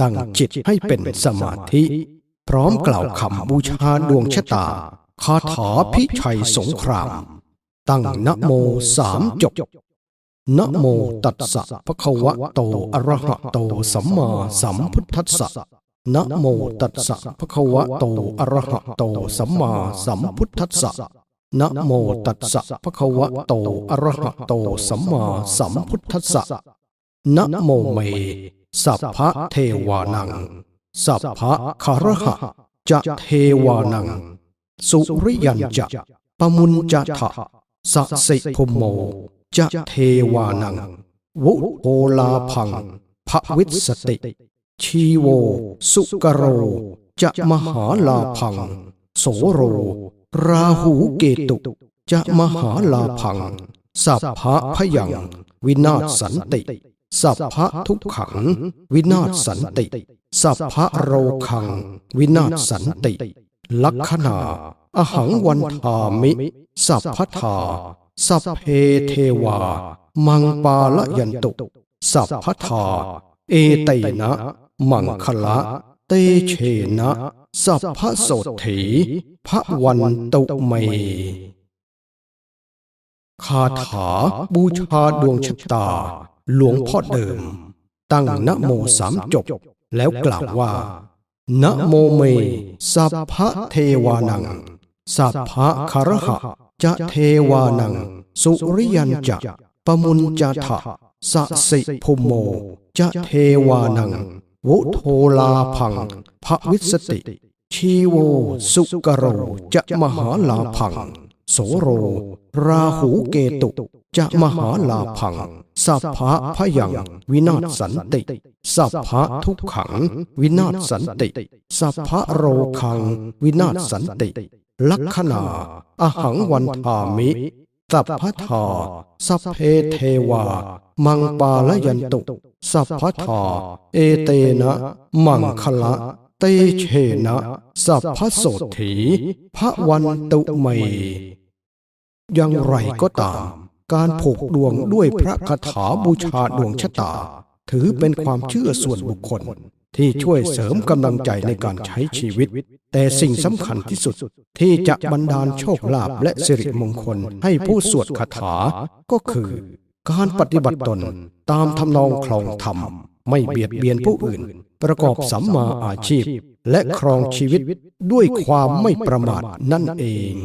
ตั้งจิตให้เป็นสมาธิ พร้อมกล่าวคำบูชาดวงชะตาคาถาพิชัยสงคราม ตั้งนะโมสามจบนะโมตัสสะภะคะวะโตอะระหะโตสัมมาสัมพุทธัสสะนะโมตัสสะภะคะวะโตอะระหะโตสัมมาสัมพุทธัสสะนะโมตัสสะภะคะวะโตอะระหะโตสัมมาสัมพุทธัสสะนะโมเม สัพพะเทวานัง สัพพะคารหะ จะเทวานัง สุริยันจะปมุญจะทะสะสิพุมโม จะเทวานัง วุโหลาพังภวิสติ ชีโว สุกโร จะมหาลาพัง โสโร ราหูเกตุ จะมหาลาพัง สัพพะพยัง วินาศสันติ สัพพะทุกขัง วินาศสันติ สัพพะโรคัง วินาศสันติ ลักขณาอหังวันทามิ สัพพทา สัพเพเทวา มังปาละยันตุ สัพพทา เอเตนะ มังคละ เตเชนะ สัพพโสถีพระวันตุเมคาถาบูชาดวงชะตา หลวงพ่อเดิม ตั้งนโมสามจบ แล้วกล่าวว่า นะโมเม สัพพะเทวานัง สัพพะคารหะ จะเทวานัง สุริยันจะปมุญจะทะสะสิพุมโม จะเทวานัง วุโทลาพังภวิสติ ชีโว สุกโร จะมหาลาพัง โสโร ราหูเกตุ จะมหาลาพัง สัพพะพยัง วินาศสันติ สัพพะทุกขัง วินาศสันติ สัพพะโรคัง วินาศสันติ ลักขณาอหังวันทามิ สัพพทาสัพเพเทวา มังปาลยันตุ สัพพทาเอเตนะ มังคละ เตเชนะ สัพพโสถีพระวันตุเมย่างไรก็ตาม การผูกดวงด้วยพระคาถาบูชาดวงชะตา ถือเป็นความเชื่อส่วนบุคคล ที่ช่วยเสริมกำลังใจในการใช้ชีวิต แต่สิ่งสำคัญที่สุดที่จะบันดาลโชคลาภและสิริมงคลให้ผู้สวดคาถาก็คือ การปฏิบัติตนตามทำนองคลองธรรม ไม่เบียดเบียนผู้อื่น ประกอบสัมมาอาชีพ และครองชีวิตด้วยความไม่ประมาทนั่นเอง